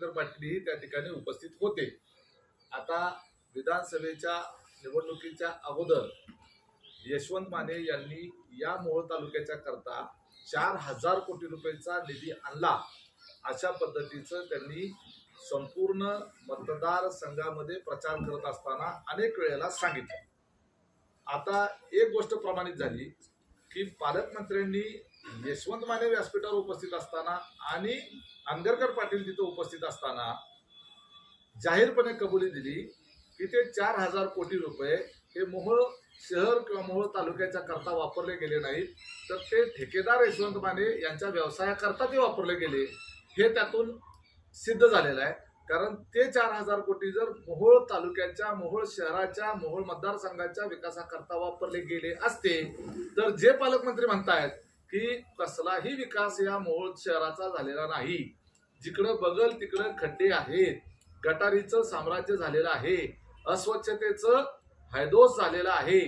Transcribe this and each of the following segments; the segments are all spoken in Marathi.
सुधाकर पाटीलही त्या ठिकाणी उपस्थित होते. आता विधानसभेच्या निवडणुकीच्या अगोदर यशवंत माने यांनी या मोहोळ तालुक्याच्या करता चार हजार कोटी रुपयांचा निधी आणला. अशा पद्धतीचं त्यांनी संपूर्ण मतदारसंघामध्ये प्रचार करत असताना अनेक वेळेला सांगितलं. आता एक गोष्ट प्रमाणित झाली की पालकमंत्र्यांनी यशवंत माने व्यासपीठावर उपस्थित असताना आणि अंगरकर पाटील तिथे उपस्थित असताना जाहीरपणे कबुली दिली की ते चार हजार कोटी रुपये हे मोहोळ शहर किंवा मोहोळ तालुक्याच्या करता वापरले गेले नाहीत. तर ते ठेकेदार यशवंत माने यांच्या व्यवसायाकरता ते वापरले गेले. हे त्यातून सिद्ध झालेलं आहे. कारण ते चार हजार कोटी जर मोहोळ तालुक्याच्या मोहोळ शहराच्या मोहोळ मतदारसंघाच्या विकासाकरता वापरले गेले असते तर जे पालकमंत्री म्हणतायत की कसलाही विकास या मोहोळ शहराचा झालेला नाही. जिकडं बगल तिकडं खड्डे आहेत. गटारीचं साम्राज्य झालेलं आहे. अस्वच्छतेचं हैदोस झालेला आहे.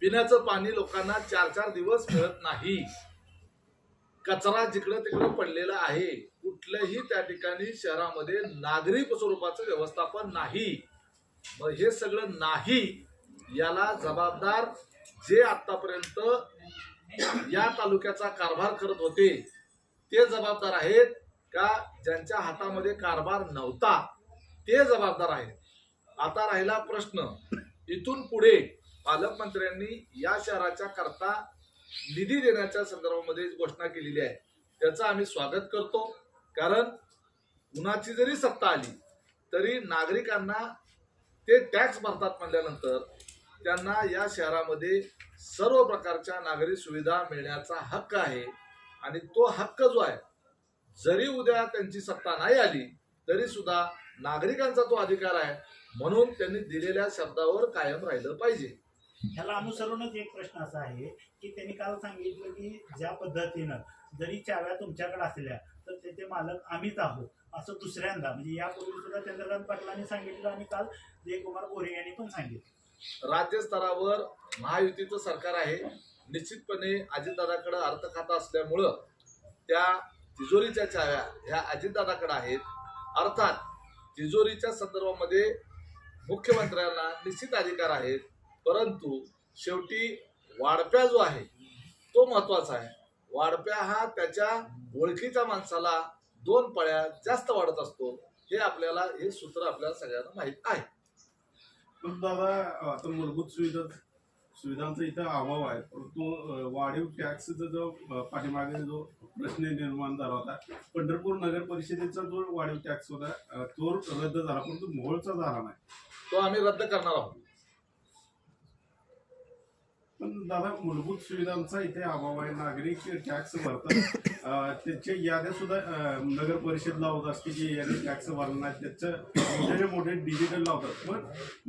पिण्याचं पाणी लोकांना चार चार दिवस मिळत नाही. कचरा जिकडं तिकडं पडलेला आहे. कुठल्याही त्या ठिकाणी शहरामध्ये नागरी स्वरूपाचं व्यवस्थापन नाही. मग हे सगळं नाही याला जबाबदार जे आतापर्यंत या तालुक्याचा कारभार करत होते. ते जबाबदार आहेत का? ज्यांच्या हातामध्ये कारभार नव्हता ते जबाबदार आहेत. आता राहिला प्रश्न. इथून पुढे पालकमंत्र्यांनी या शहराच्या करता निधी देण्याच्या संदर्भामध्ये घोषणा केलेली आहे. त्याचं आम्ही स्वागत करतो. कारण कुणाची जरी सत्ता आली तरी नागरिकांना ते टॅक्स भरतात म्हणल्यानंतर त्यांना या शहरामध्ये सर्व प्रकारच्या नागरी सुविधा मिळण्याचा हक्क आहे. आणि तो हक्क जो आहे जरी उद्या त्यांची सत्ता नाही आली तरी सुद्धा नागरिकांचा तो अधिकार आहे म्हणून त्यांनी दिलेल्या शब्दावर कायम राहिलं पाहिजे. ह्याला अनुसरूनच एक प्रश्न असा आहे की त्यांनी काल सांगितलं की ज्या पद्धतीनं जरी चाव्या तुमच्याकडे असल्या तर त्याचे मालक आम्हीच आहोत असं दुसऱ्यांदा म्हणजे यापूर्वी सुद्धा चंद्रकांत पाटलांनी सांगितलं आणि काल जयकुमार गोरे यांनी पण सांगितलं. राज्यस्तरावर महायुतीचं सरकार आहे. निश्चितपणे अजितदादाकडं अर्थखाता असल्यामुळं त्या तिजोरीच्या चाव्या ह्या अजितदादाकडं आहेत. अर्थात तिजोरीच्या संदर्भामध्ये मुख्यमंत्र्यांना निश्चित अधिकार आहेत. परंतु शेवटी वाढप्या जो आहे तो महत्त्वाचा आहे. वाढप्या हा त्याच्या ओळखीच्या माणसाला दोन पळ्या जास्त वाढत असतो. हे आपल्याला हे सूत्र आपल्याला सगळ्यांना माहीत आहे. पण दादा आता मूलभूत सुविधा सुविधांचा इथं अभाव आहे. परंतु वाढीव टॅक्सचा जो पाठीमागे जो प्रश्न निर्माण झाला होता पंढरपूर नगर परिषदेचा जो वाढीव टॅक्स होता तो रद्द झाला परंतु मोहोळचा झाला नाही. तो आम्ही रद्द करणार आहोत. पण दादा मूलभूत सुविधांचा इथे अभाव आहे. नागरिक टॅक्स भरतात. त्याच्या याद्या सुद्धा नगर परिषद लावत असते की याने टॅक्स भरणार त्याचं मोठे मोठे डिजिटल लावतात पण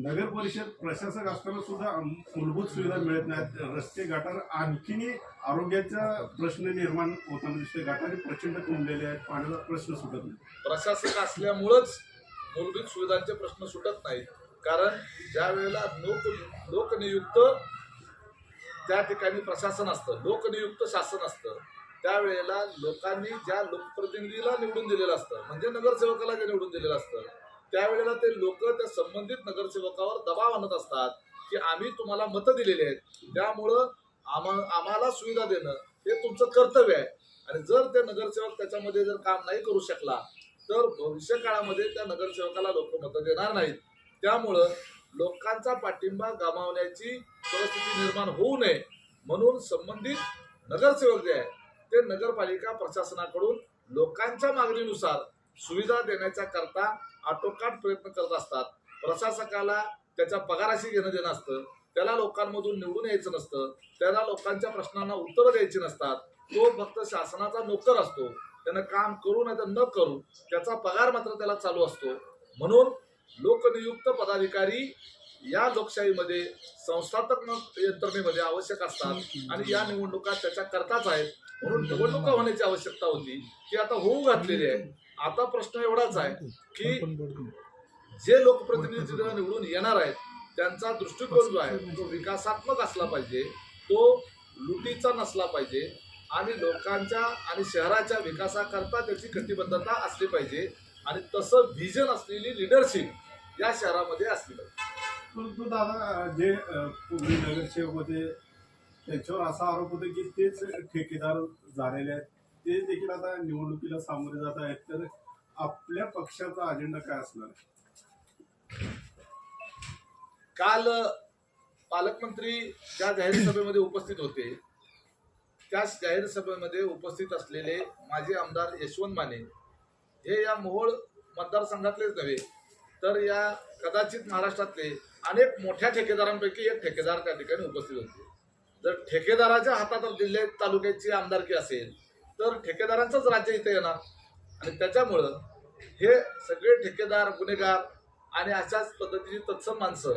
नगर परिषद प्रशासक असताना सुद्धा मूलभूत सुविधा मिळत नाहीत. रस्ते गटार आणखीनही आरोग्याचा प्रश्न निर्माण होताना दिसतोय. गटारी प्रचंड तुंबलेले आहेत. पाण्याचा प्रश्न सुटत नाही. प्रशासक असल्यामुळंच मूलभूत सुविधांचे प्रश्न सुटत नाहीत. कारण ज्या वेळेला लोक लोकनियुक्त त्या ठिकाणी प्रशासन असतं लोकनियुक्त शासन असतं त्यावेळेला लोकांनी ज्या लोकप्रतिनिधीला निवडून दिलेलं असतं म्हणजे नगरसेवकाला जे निवडून दिलेलं असतं त्यावेळेला ते लोक त्या संबंधित नगरसेवकावर दबाव आणत असतात की आम्ही तुम्हाला मतं दिलेली आहेत. त्यामुळं आम्हा आम्हाला सुविधा देणं हे तुमचं कर्तव्य आहे. आणि जर ते नगरसेवक त्याच्यामध्ये जर काम नाही करू शकला तर भविष्य काळामध्ये त्या नगरसेवकाला लोक मतं देणार नाहीत. त्यामुळं लोकांचा पाठिंबा गमावण्याची परिस्थिती निर्माण होऊ नये म्हणून संबंधित नगरसेवक जे आहे ते नगरपालिका प्रशासनाकडून लोकांच्या मागणीनुसार सुविधा देण्याच्या करता आटोकाट प्रयत्न करत असतात. प्रशासकाला त्याच्या पगाराशी घेणं देणं असतं त्याला लोकांमधून निवडून यायचं नसतं त्याला लोकांच्या प्रश्नांना उत्तरं द्यायची नसतात. तो फक्त शासनाचा नोकर असतो. त्यानं काम करू नाही तर न करू त्याचा पगार मात्र त्याला चालू असतो. म्हणून लोकनियुक्त पदाधिकारी या लोकशाहीमध्ये संस्थात्मक यंत्रणेमध्ये आवश्यक असतात आणि या निवडणुका त्याच्या करताच आहेत. म्हणून निवडणुका होण्याची आवश्यकता होती ती आता होऊ घातलेली आहे. आता प्रश्न एवढाच आहे की जे लोकप्रतिनिधी निवडून येणार आहेत त्यांचा दृष्टिकोन जो आहे तो विकासात्मक असला पाहिजे तो लुटीचा नसला पाहिजे आणि लोकांच्या आणि शहराच्या विकासाकरता त्याची कटिबद्धता असली पाहिजे. आणि तसं व्हिजन असलेली लिडरशिप या शहरामध्ये असली पाहिजे परंतु दादा जे पूर्वी नगरसेवक होते त्यांच्यावर असा आरोप होता की तेच ठेकेदार झालेले आहेत. ते देखील आता निवडणुकीला सामोरे जात आहेत. तर आपल्या पक्षाचा अजेंडा काय असणार आहे? काल पालकमंत्री ज्या जाहीर सभेमध्ये उपस्थित होते त्या जाहीर सभेमध्ये उपस्थित असलेले माजी आमदार यशवंत माने हे या मोहोळ मतदारसंघातलेच नव्हे तर या कदाचित महाराष्ट्रातले अनेक मोठ्या ठेकेदारांपैकी एक ठेकेदार त्या ठिकाणी उपस्थित होते. जर ठेकेदाराच्या हातात जिल्ह्यात तालुक्याची आमदारकी असेल तर ठेकेदारांचंच राज्य इथे येणार. आणि त्याच्यामुळं हे सगळे ठेकेदार गुन्हेगार आणि अशाच पद्धतीची तत्सम माणसं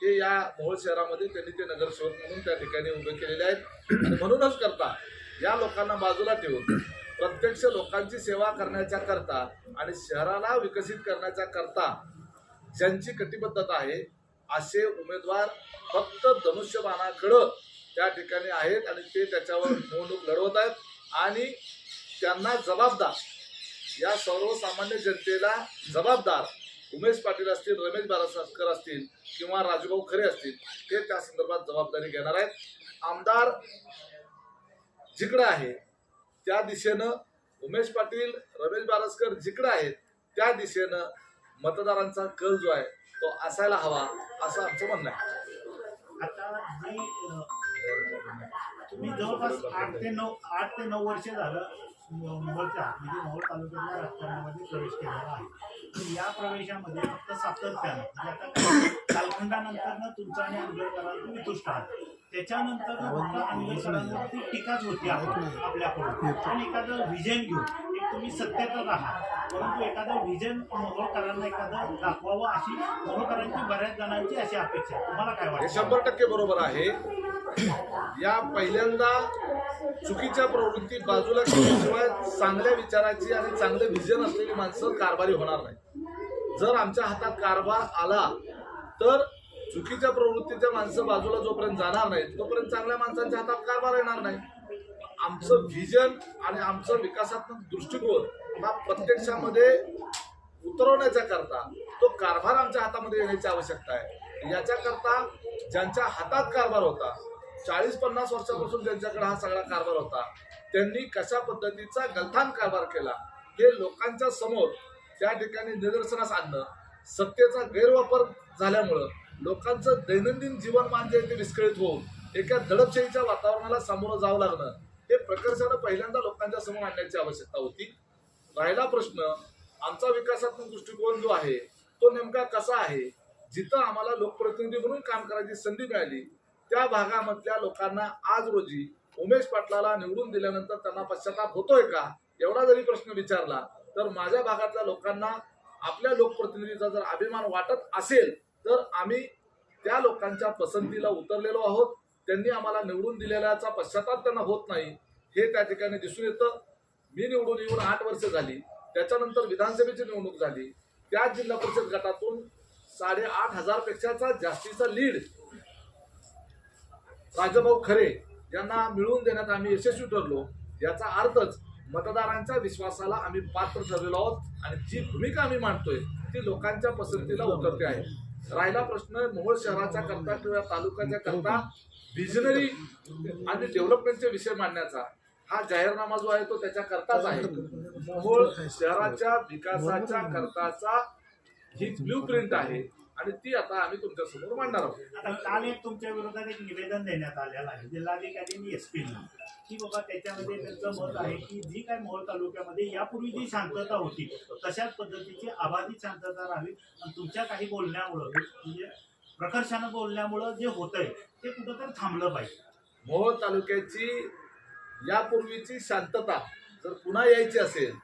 हे या मोहोळ शहरामध्ये त्यांनी ते नगरसेवक म्हणून त्या ठिकाणी उभे केलेले आहेत. आणि म्हणूनच करता या लोकांना बाजूला ठेवून प्रत्यक्ष लोकांची सेवा करण्याच्या करता आणि शहराला विकसित करण्याच्या करता ज्यांची कटिबद्धता आहे असे उमेदवार फक्त धनुष्यबाणाकडं त्या ठिकाणी आहेत आणि ते त्याच्यावर निवडणूक लढवत आहेत आणि त्यांना जबाबदार या सर्वसामान्य जनतेला जबाबदार उमेश पाटील असतील रमेश बारासास्कर असतील किंवा राजूभाऊ खरे असतील ते त्या संदर्भात जबाबदारी घेणार आहेत. आमदार जिकडं आहे त्या दिशेनं उमेश पाटील रमेश बारसकर जिकडं आहेत त्या दिशेनं मतदारांचा कल जो आहे तो असायला हवा असं आमचं म्हणणं आहे. आता तुम्ही जवळपास आठ ते नऊ आठ ते नऊ वर्ष झालं मोहोळच्या म्हणजे मोहोळ तालुक्यातल्या राजकारणामध्ये प्रवेश केलेला आहे. या प्रवेशामध्ये फक्त सातत्यानं म्हणजे आता कालखंडानंतर तुमचा आणि आंबेडकरांचा वितुष्ट आहे त्याच्यानंतर फक्त आंबेडकरांवरती टीकाच होती आपल्याकडून. पण एखादं व्हिजन घेऊन एक तुम्ही सत्यातच आहात परंतु एखादं व्हिजन मोहोळकरांना एखादं दाखवावं अशी मोहोळकरांची बऱ्याच जणांची अशी अपेक्षा आहे. तुम्हाला काय वाटतं? शंभर टक्के बरोबर आहे. या पहिल्यांदा चुकीच्या प्रवृत्ती बाजूला केल्याशिवाय चांगल्या विचाराची आणि चांगले विजन असलेली माणसं कारभारी होणार नाही जर आमच्या हातात कारभार आला तर चुकीच्या प्रवृत्तीच्या माणसं बाजूला जोपर्यंत जाणार नाहीत तोपर्यंत चांगल्या माणसांच्या हातात कारभार येणार नाही. आमचं व्हिजन आणि आमचं विकासात्मक दृष्टिकोन हा प्रत्यक्षामध्ये उतरवण्याच्या करता तो कारभार आमच्या हातामध्ये येण्याची आवश्यकता आहे. याच्याकरता ज्यांच्या हातात कारभार होता चाळीस पन्नास वर्षापासून ज्यांच्याकडे हा सगळा कारभार होता त्यांनी कशा पद्धतीचा गलथान कारभार केला हे लोकांच्या समोर त्या ठिकाणी निदर्शनास आणणं सत्तेचा गैरवापर झाल्यामुळं लोकांचं दैनंदिन जीवनमान जे ते विस्कळीत होऊन एका दडपशाहीच्या वातावरणाला सामोरं जावं लागणं हे प्रकर्षानं पहिल्यांदा लोकांच्या समोर आणण्याची आवश्यकता होती. राहिला प्रश्न आमचा विकासात्मक दृष्टिकोन जो आहे तो नेमका कसा आहे? जिथं आम्हाला लोकप्रतिनिधी म्हणून काम करायची संधी मिळाली त्या भागामधल्या लोकांना आज रोजी उमेश पाटलाला निवडून दिल्यानंतर त्यांना पश्चाताप होतोय का? एवढा जरी प्रश्न विचारला तर माझ्या भागातल्या लोकांना आपल्या लोकप्रतिनिधीचा जर अभिमान वाटत असेल तर आम्ही त्या लोकांच्या पसंतीला उतरलेलो आहोत. त्यांनी आम्हाला निवडून दिलेल्याचा पश्चाताप त्यांना होत नाही हे त्या ठिकाणी दिसून येतं. मी निवडून येऊन आठ वर्ष झाली त्याच्यानंतर विधानसभेची निवडणूक झाली. त्या जिल्हा परिषद गटातून साडेआठ हजार पेक्षाचा जास्तीचा लीड राजभाऊ खरे यांना मिळवून देण्यात आम्ही यशस्वी ठरलो. याचा अर्थच मतदारांच्या विश्वासाला आम्ही पात्र ठरलेलो आहोत आणि जी भूमिका आम्ही मांडतोय ती लोकांच्या पसंतीला उतरते आहे. राहिला प्रश्न मोहोळ शहराच्या करता किंवा तालुक्याच्या करता विजनरी आणि डेव्हलपमेंटचे विषय मांडण्याचा. हा जाहीरनामा जो आहे तो त्याच्या करताच आहे. मोहोळ शहराच्या विकासाच्या करताचा ही ब्ल्यू प्रिंट आहे. आणि ती आता आम्ही तुमच्यासमोर मांडणार आहोत. आता काल एक तुमच्या विरोधात एक निवेदन देण्यात आलेलं आहे. जिल्हाधिकारी एस पी की बाबा त्याच्यामध्ये त्यांचं मत आहे की जी काय मोहोळ तालुक्यामध्ये यापूर्वी जी शांतता होती तशाच पद्धतीची अबाधित शांतता राहावी. आणि तुमच्या काही बोलण्यामुळं म्हणजे प्रकर्षानं बोलण्यामुळं जे होतंय ते कुठंतरी थांबलं पाहिजे. मोहोळ तालुक्याची यापूर्वीची शांतता जर पुन्हा यायची असेल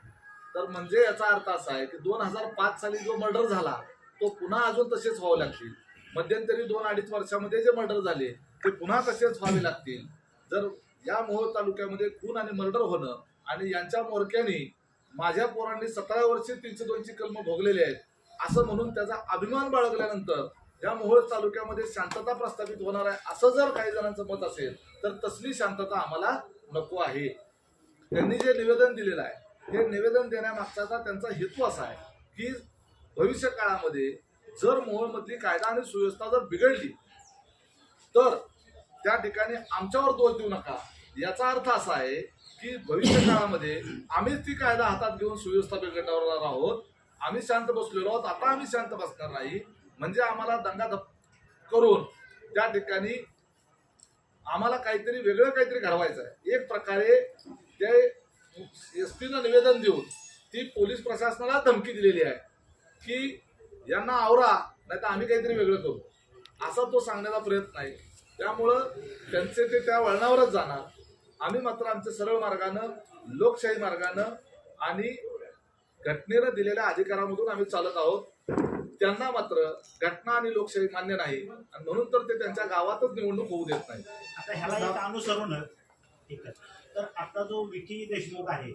तर म्हणजे याचा अर्थ असा आहे की दोन हजार पाच साली जो मर्डर झाला तो पुन्हा अजून तसेच व्हावे लागतील. मध्यंतरी दोन अडीच वर्षामध्ये जे मर्डर झाले ते पुन्हा तसेच व्हावे लागतील. जर या मोहोळ तालुक्यामध्ये खून आणि मर्डर होणं आणि यांच्या मोरक्याने माझ्या पोरांनी सतरा वर्षे तीनशे दोनशे कलम भोगलेले आहेत असं म्हणून त्याचा अभिमान बाळगल्यानंतर या मोहोळ तालुक्यामध्ये शांतता प्रस्थापित होणार आहे असं जर काही जणांचं मत असेल तर तसली शांतता आम्हाला नको आहे. त्यांनी जे निवेदन दिलेलं आहे हे निवेदन देण्यामागचा त्यांचा हेतू असा आहे की भविष्य काळामध्ये जर मोहोळमधली कायदा आणि सुव्यवस्था जर बिघडली तर त्या ठिकाणी आमच्यावर दोष देऊ नका. याचा अर्थ असा आहे की भविष्य काळामध्ये आम्हीच ती कायदा हातात घेऊन सुव्यवस्था बिघडणार आहोत. आम्ही शांत बसलेलो आहोत. आता आम्ही शांत बसणार नाही. म्हणजे आम्हाला दंगा करून त्या ठिकाणी आम्हाला काहीतरी वेगळं काहीतरी घडवायचं आहे. एक प्रकारे ते एस पीनं निवेदन देऊन ती पोलीस प्रशासनाला धमकी दिलेली आहे. की यांना आवरा नाही तर आम्ही काहीतरी वेगळं करू. असा तो सांगण्याचा प्रयत्न आहे. त्यामुळं त्यांचे ते त्या वळणावरच जाणार. आम्ही मात्र आमच्या सरळ मार्गानं लोकशाही मार्गानं आणि घटनेनं दिलेल्या अधिकारामधून आम्ही चालत आहोत. त्यांना मात्र घटना आणि लोकशाही मान्य नाही. आणि म्हणून तर ते त्यांच्या गावातच निवडणूक होऊ देत नाही आता ह्याला एक अनुसरूनच ठीक आहे. तर आता जो विकी देशमुख आहे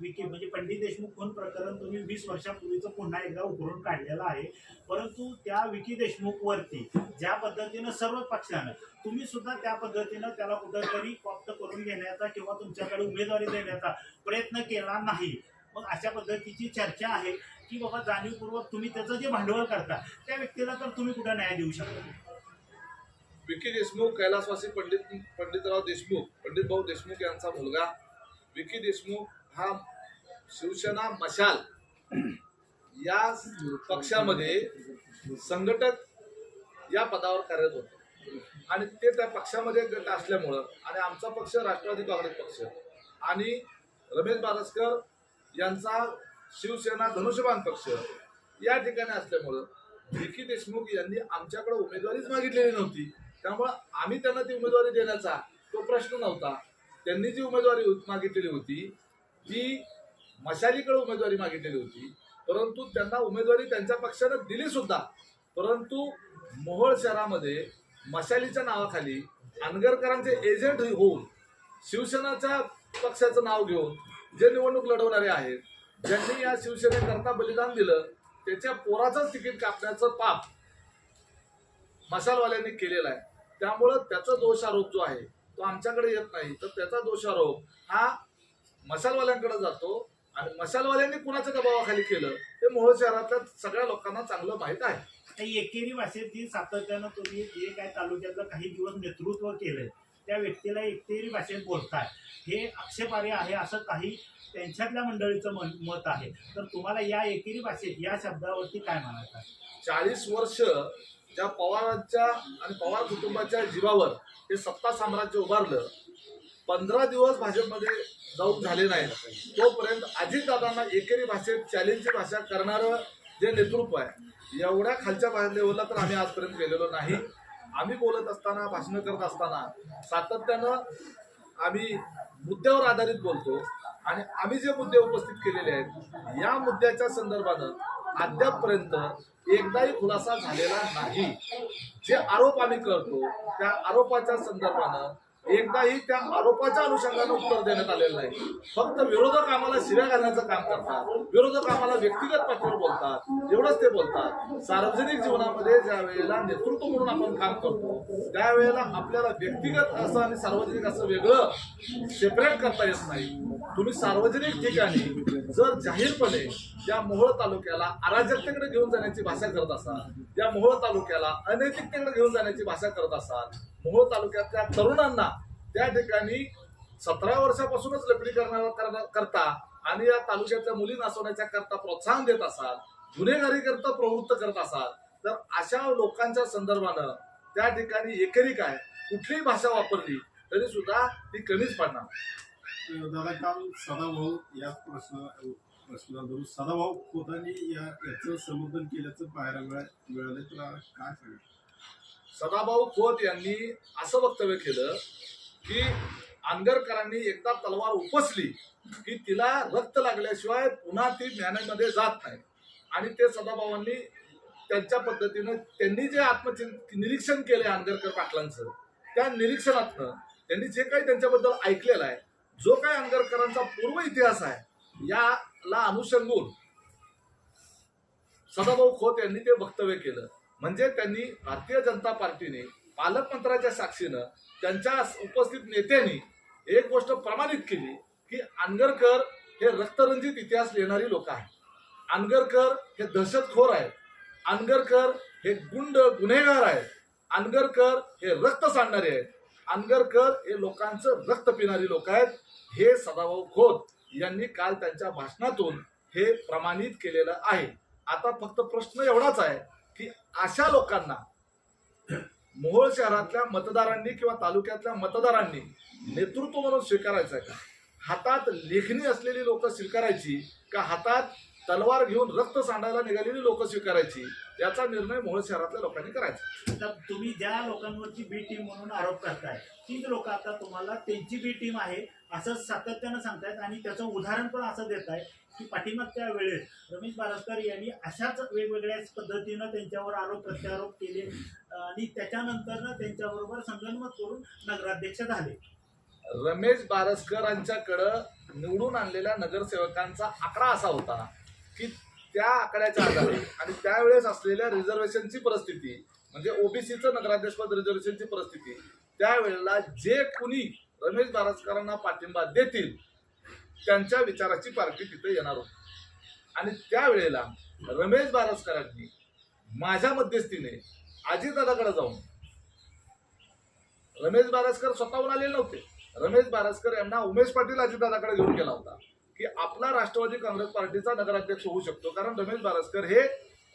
विकी म्हणजे पंडित देशमुख खून प्रकरण तुम्ही वीस वर्षापूर्वीचं पुन्हा एकदा उघडून काढलेलं आहे. परंतु त्या विकी देशमुख वरती ज्या पद्धतीनं सर्व पक्षानं तुम्ही सुद्धा त्या पद्धतीनं त्याला कुठंतरी कॉप्ट करून घेण्याचा किंवा तुमच्याकडे उमेदवारी देण्याचा प्रयत्न केला नाही. मग अशा पद्धतीची चर्चा आहे की बाबा जाणीवपूर्वक तुम्ही त्याचं जे भांडवल करता त्या व्यक्तीला तर तुम्ही कुठं न्याय देऊ शकता? विकी देशमुख कैलासवासी पंडित पंडितराव देशमुख पंडित भाऊ देशमुख यांचा मुलगा. विकी देशमुख हा शिवसेना मशाल. या पक्षामध्ये संघटक या पदावर कार्यरत होते. आणि ते त्या पक्षामध्ये गट असल्यामुळं आणि आमचा पक्ष राष्ट्रवादी काँग्रेस पक्ष आणि रमेश बारसकर यांचा शिवसेना धनुष्यबाण पक्ष या ठिकाणी असल्यामुळं विकी देशमुख यांनी आमच्याकडे उमेदवारीच मागितलेली नव्हती. त्यामुळं आम्ही त्यांना ती उमेदवारी देण्याचा तो प्रश्न नव्हता. त्यांनी जी उमेदवारी मागितलेली होती ती मशालीकडे उमेदवारी मागितलेली होती. परंतु त्यांना उमेदवारी त्यांच्या पक्षानं दिली सुद्धा. परंतु मोहोळ शहरामध्ये मशालीच्या नावाखाली अनगरकरांचे एजंट होऊन शिवसेनाच्या पक्षाचं नाव घेऊन जे निवडणूक लढवणारे आहेत ज्यांनी या शिवसेनेकरता बलिदान दिलं त्याच्या पोराचं तिकीट कापण्याचं पाप मसालवाल्यांनी केलेला आहे. त्यामुळं त्याचा दोषारोप जो आहे तो आमच्याकडे येत नाही. तर त्याचा दोषारोप हा मसालवाल्यांकडे जातो आणि मसालवाल्यांनी कुणाच्या दबावाखाली केलं हे मोहोळ शहरातल्या सगळ्या लोकांना चांगलं माहीत आहे. एकेरी भाषेतील सातत्यानं तुम्ही जे काय तालुक्यातलं काही दिवस नेतृत्व केलंय त्या व्यक्तीला एकतेरी भाषेत बोलताय. हे आक्षेपार्ह आहे असं काही त्यांच्यातल्या मंडळीचं मन मत आहे. तर तुम्हाला या एकेरी भाषेत या शब्दावरती काय म्हणायचं आहे? चाळीस वर्ष ज्या पवारांच्या आणि पवार कुटुंबाच्या जीवावर हे सत्ता साम्राज्य उभारलं पंधरा दिवस भाजपमध्ये जाऊन झाले नाही. तोपर्यंत अजितदादांना एकेरी भाषेत चॅलेंजची भाषा करणारं जे नेतृत्व आहे एवढ्या खालच्या लेवलला तर आम्ही आजपर्यंत गेलेलो नाही. आम्ही बोलत असताना भाषणं करत असताना सातत्यानं आम्ही मुद्द्यावर आधारित बोलतो आणि आम्ही जे मुद्दे उपस्थित केलेले आहेत या मुद्द्याच्या संदर्भानं अद्यापपर्यंत एकदाही खुलासा झालेला नाही. जे आरोप आम्ही करतो त्या आरोपाच्या संदर्भानं एकदाही त्या आरोपाच्या अनुषंगानं उत्तर देण्यात आलेलं नाही. फक्त विरोधक आम्हाला शिव्या घालण्याचं काम करतात. विरोधक आम्हाला व्यक्तिगत पातळीवर बोलतात. एवढंच ते बोलतात. सार्वजनिक जीवनामध्ये ज्या वेळेला नेतृत्व म्हणून आपण काम करतो त्यावेळेला आपल्याला व्यक्तिगत असं आणि सार्वजनिक असं वेगळं सेपरेट करता येत नाही. तुम्ही सार्वजनिक ठिकाणी जर जाहीरपणे या मोहोळ तालुक्याला अराजकतेकडे घेऊन जाण्याची भाषा करत असाल या मोहोळ तालुक्याला अनैतिकतेकडे घेऊन जाण्याची भाषा करत असाल मोहोळ तालुक्यातल्या तरुणांना त्या ठिकाणी सतरा वर्षापासूनच लपडी करणार करणार- करता आणि या तालुक्यातल्या मुली नाचवण्याच्या करता प्रोत्साहन देत असाल गुन्हेगारी करता प्रवृत्त करत असाल तर अशा लोकांच्या संदर्भानं त्या ठिकाणी एकेरी काय? कुठलीही भाषा वापरली तरी सुद्धा ती कमीच पडणार. दादा काल सदाभाऊ या प्रश्न प्रश्नाला सदाभाऊ खोतांनी या याचं समर्थन केल्याचं पाहायला मिळालं तर काय सांगितलं सदाभाऊ खोत यांनी असं वक्तव्य केलं की आंगरकरांनी एकदा तलवार उपसली की तिला रक्त लागल्याशिवाय पुन्हा ती ज्ञानामध्ये जात नाही. आणि ते सदाभावांनी त्यांच्या पद्धतीनं त्यांनी जे आत्मचिं निरीक्षण केले आंगरकर पाटलांचं त्या निरीक्षणातनं त्यांनी जे काही त्यांच्याबद्दल ऐकलेलं आहे जो काही आंगरकरांचा पूर्व इतिहास आहे याला अनुषंगून सदाभाऊ खोत यांनी ते वक्तव्य केलं. म्हणजे त्यांनी भारतीय जनता पार्टीने पालकमंत्र्याच्या साक्षीनं त्यांच्या उपस्थित नेत्यांनी एक गोष्ट प्रमाणित केली की आंगरकर हे रक्तरंजित इतिहास लिहिणारी लोक आहेत. अनगरकर हे दहशतखोर आहेत. आंगरकर हे गुंड गुन्हेगार आहेत. आनगरकर हे रक्त सांडणारे आहेत. आनगरकर हे लोकांचं रक्त पिणारी लोक आहेत. हे सदाभाऊ खोत यांनी काल त्यांच्या भाषणातून हे प्रमाणित केलेलं आहे. आता फक्त प्रश्न एवढाच आहे. अशा लोकांना मोहोळ शहरातल्या मतदारांनी किंवा तालुक्यातल्या मतदारांनी नेतृत्व म्हणून स्वीकारायचं आहे का? हातात लेखणी असलेली लोक स्वीकारायची का हातात तलवार घेऊन रक्त सांडायला निघालेली लोक स्वीकारायची? याचा निर्णय मोहोळ शहरातल्या लोकांनी करायचा. तुम्ही ज्या लोकांवरची बी टीम म्हणून आरोप करताय तीच लोक आता तुम्हाला त्यांची बी टीम आहे असं सातत्यानं सांगतायत आणि त्याचं उदाहरण पण असं देत आहे की पाठीमागच्या वेळेस रमेश बारस्कर यांनी अशाच वेगवेगळ्याच पद्धतीनं त्यांच्यावर आरोप प्रत्यारोप केले. आणि त्याच्यानंतरनं त्यांच्याबरोबर संगनमत करून नगराध्यक्ष झाले. रमेश बारसकरांच्याकडं निवडून आणलेल्या नगरसेवकांचा आकडा असा होता की त्या आकड्याच्या आधारे आणि त्यावेळेस असलेल्या रिझर्वेशनची परिस्थिती म्हणजे ओबीसीचं नगराध्यक्षपद रिझर्वेशनची परिस्थिती त्यावेळेला जे कुणी रमेश बारसकरांना पाठिंबा देतील त्यांच्या विचाराची पार्टी तिथे येणार होती. आणि त्यावेळेला रमेश बारसकरांनी माझ्या मध्यस्थीने अजितदादाकडे जाऊन रमेश बारसकर स्वतःहून आलेले नव्हते. रमेश बारसकर यांना उमेश पाटील अजितदादाकडे घेऊन गेला होता की आपला राष्ट्रवादी काँग्रेस पार्टीचा नगराध्यक्ष होऊ शकतो कारण रमेश बारसकर हे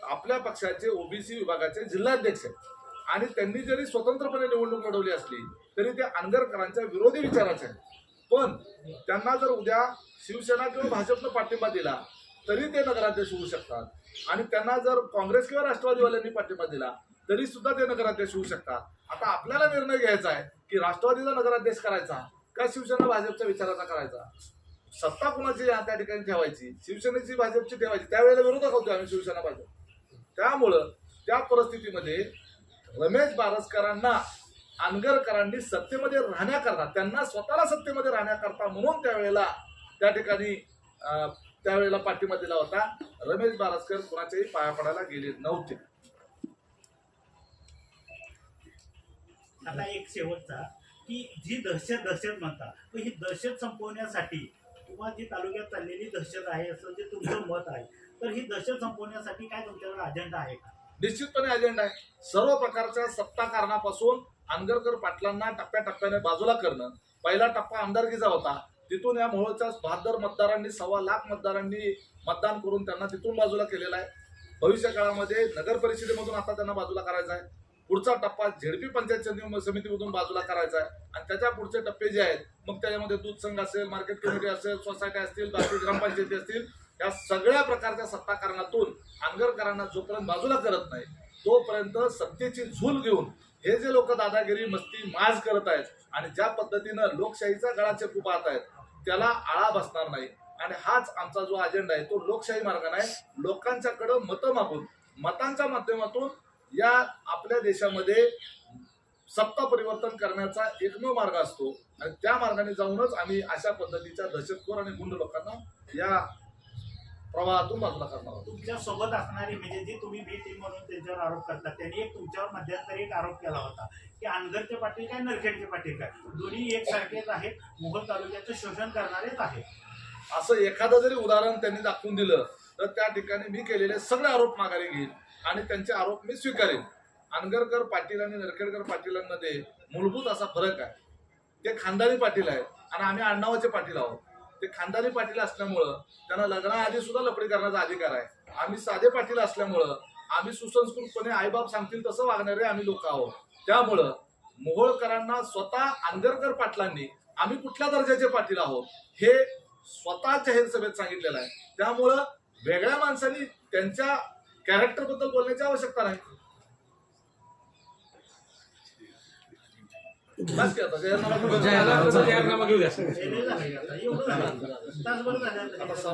आपल्या पक्षाचे ओबीसी विभागाचे जिल्हाध्यक्ष आहेत. आणि त्यांनी जरी स्वतंत्रपणे निवडणूक लढवली असली तरी ते आंदरकरांच्या विरोधी विचाराचे आहेत. पण त्यांना जर उद्या शिवसेना किंवा भाजपनं पाठिंबा दिला तरी ते नगराध्यक्ष होऊ शकतात. आणि त्यांना जर काँग्रेस किंवा राष्ट्रवादीवाल्यांनी पाठिंबा दिला तरी सुद्धा ते नगराध्यक्ष होऊ शकतात. आता आपल्याला निर्णय घ्यायचा आहे की राष्ट्रवादीचा नगराध्यक्ष करायचा का शिवसेना भाजपच्या विचाराचा करायचा? सत्ता कुणाची त्या ठिकाणी ठेवायची? शिवसेनेची भाजपची ठेवायची? त्यावेळेला विरोधक होतो आम्ही शिवसेना भाजप. त्यामुळं त्या परिस्थितीमध्ये रमेश बारसकरांना अनगरकरांनी सत्तेमध्ये राहण्याकरता त्यांना स्वतःला सत्तेमध्ये राहण्याकरता म्हणून त्यावेळेला त्या ठिकाणी त्यावेळेला पाठिंबा दिला होता. रमेश बारसकर कुणाच्याही पाया पडायला गेले नव्हते. आता एक शेवटचा की जी दहशत दहशत म्हणता तर ही दहशत संपवण्यासाठी किंवा जी तालुक्यात चाललेली दहशत आहे असं जे तुमचं मत आहे तर ही दहशत संपवण्यासाठी काय तुमच्याकडे अजेंडा आहे का? निश्चितपणे अजेंडा आहे. सर्व प्रकारच्या सत्ता कारणापासून आंदरकर पाटलांना टप्प्याटप्प्याने बाजूला करणं. पहिला टप्पा आमदारकीचा होता. तिथून या मोहोळच्या बहात्तर मतदारांनी सव्वा लाख मतदारांनी मतदान करून त्यांना तिथून बाजूला केलेला आहे. भविष्य काळामध्ये नगर परिषदेमधून आता त्यांना बाजूला करायचा आहे. पुढचा टप्पा झेडपी पंचायत समितीमधून बाजूला करायचा आहे. आणि त्याच्या पुढचे टप्पे जे आहेत मग त्याच्यामध्ये दूध संघ असेल मार्केट कमिटी असेल सोसायटी असतील बाकी ग्रामपंचायती असतील या सगळ्या प्रकारच्या सत्ताकारणातून आंगरकरांना जोपर्यंत बाजूला करत नाही तोपर्यंत सत्तेची झूल घेऊन हे जे लोक दादागिरी मस्ती माज करत आहेत आणि ज्या पद्धतीनं लोकशाहीचा गळाचे पाहत आहेत त्याला आळा बसणार नाही. आणि हाच आमचा जो अजेंडा आहे तो लोकशाही मार्गाने आहे. लोकांच्याकडं मतं मागून मतांच्या माध्यमातून या आपल्या देशामध्ये सत्ता परिवर्तन करण्याचा एकमेव मार्ग असतो. आणि त्या मार्गाने जाऊनच आम्ही अशा पद्धतीच्या दहशतखोर आणि गुंड लोकांना या प्रवाहातून बाजूला करणार आहोत तुमच्यासोबत असणारी म्हणजे जी तुम्ही बी टीम म्हणून त्यांच्यावर आरोप करता त्यांनी एक तुमच्यावर मध्यंतरी एक आरोप केला होता की अनगरचे पाटील काय नरखेडचे पाटील काय? दोन्ही एकसारखेच आहेत मोहोळ तालुक्याचं शोषण करणारेच आहेत. असं एखादं जरी उदाहरण त्यांनी दाखवून दिलं तर त्या ठिकाणी मी केलेले सगळे आरोप माघारी घेईन आणि त्यांचे आरोप मी स्वीकारेन. अनगरकर पाटील आणि नरखेडकर पाटीलांमध्ये मूलभूत असा फरक आहे. ते खानदानी पाटील आहेत आणि आम्ही आडनावाचे पाटील आहोत. ते खानदारी पाटील असल्यामुळं त्यांना लग्नाआधी सुद्धा लपडी करण्याचा अधिकार आहे. आम्ही साधे पाटील असल्यामुळं आम्ही सुसंस्कृतपणे आईबाप सांगतील तसं वागणारे आम्ही लोक आहोत. त्यामुळं मोहोळकरांना स्वतः आंदरकर पाटलांनी आम्ही कुठल्या दर्जाचे पाटील आहोत हे स्वतः जाहीर सभेत सांगितलेलं आहे. त्यामुळं वेगळ्या माणसांनी त्यांच्या कॅरेक्टरबद्दल बोलण्याची आवश्यकता नाही. बस की आता जाहीरनामा घेऊन- जाहीरनामा हे एवढं झालं. तासभर झालं. आता